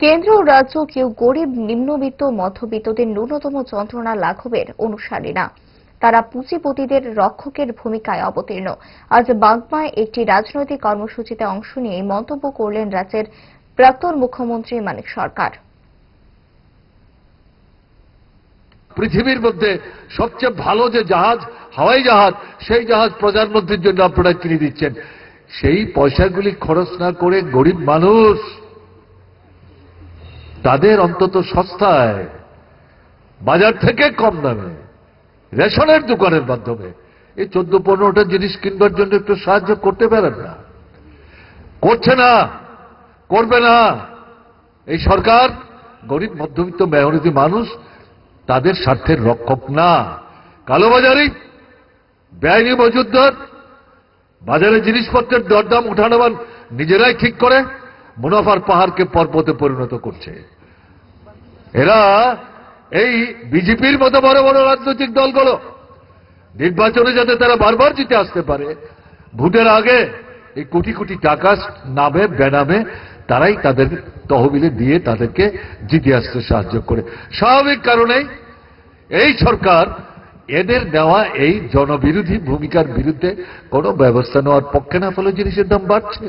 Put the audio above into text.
কেন্দ্র ও রাজ্য কেউ গরিব, নিম্নবিত্ত, মধ্যবিত্তদের ন্যূনতম যন্ত্রণা লাঘবের অনুসারী না তারা পুঁজিপতিদের রক্ষকের ভূমিকায় অবতীর্ণ। আজ বাগমায় একটি রাজনৈতিক কর্মসূচিতে অংশ নিয়ে মন্তব্য করলেন রাজ্যের প্রাক্তন মুখ্যমন্ত্রী মানিক সরকার। পৃথিবীর মধ্যে সবচেয়ে ভালো যে জাহাজ, হাওয়াই জাহাজ, সেই জাহাজ প্রধানমন্ত্রীর জন্য আপনারা কিনে দিচ্ছেন। সেই পয়সাগুলি খরচ না করে গরিব মানুষ তাদের অন্তত সস্তায়, বাজার থেকে কম দামে, রেশনের দোকানের মাধ্যমে। এই চোদ্দ পনেরোটা জিনিস কিনবার জন্য একটু সাহায্য করতে পারেন না। করছে না, করবে না। এই সরকার গরিব, মধ্যবিত্ত মেহনতি মানুষ তাদের স্বার্থের রক্ষক না। কালোবাজারি, বেআইনি মজুদ্দার বাজারে জিনিসপত্রের দরদাম উঠানামান নিজেরাই ঠিক করে, মুনাফার পাহাড়কে পর্বতে পরিণত করছে। এরা এই বিজেপির মতো বড় বড় রাজনৈতিক দলগুলো। নির্বাচনে যাতে তারা বারবার জিতে আসতে পারে, ভোটের আগে এই কোটি কোটি টাকা নামে, বেনামে তারাই তাদের তহবিলে দিয়ে তাদেরকে জিতে আসতে সাহায্য করে। স্বাভাবিক কারণেই এই সরকার এদের নেওয়া এই জনবিরোধী ভূমিকার বিরুদ্ধে কোনো ব্যবস্থা নেওয়ার পক্ষে না, ফলে জিনিসের দাম বাড়ছে।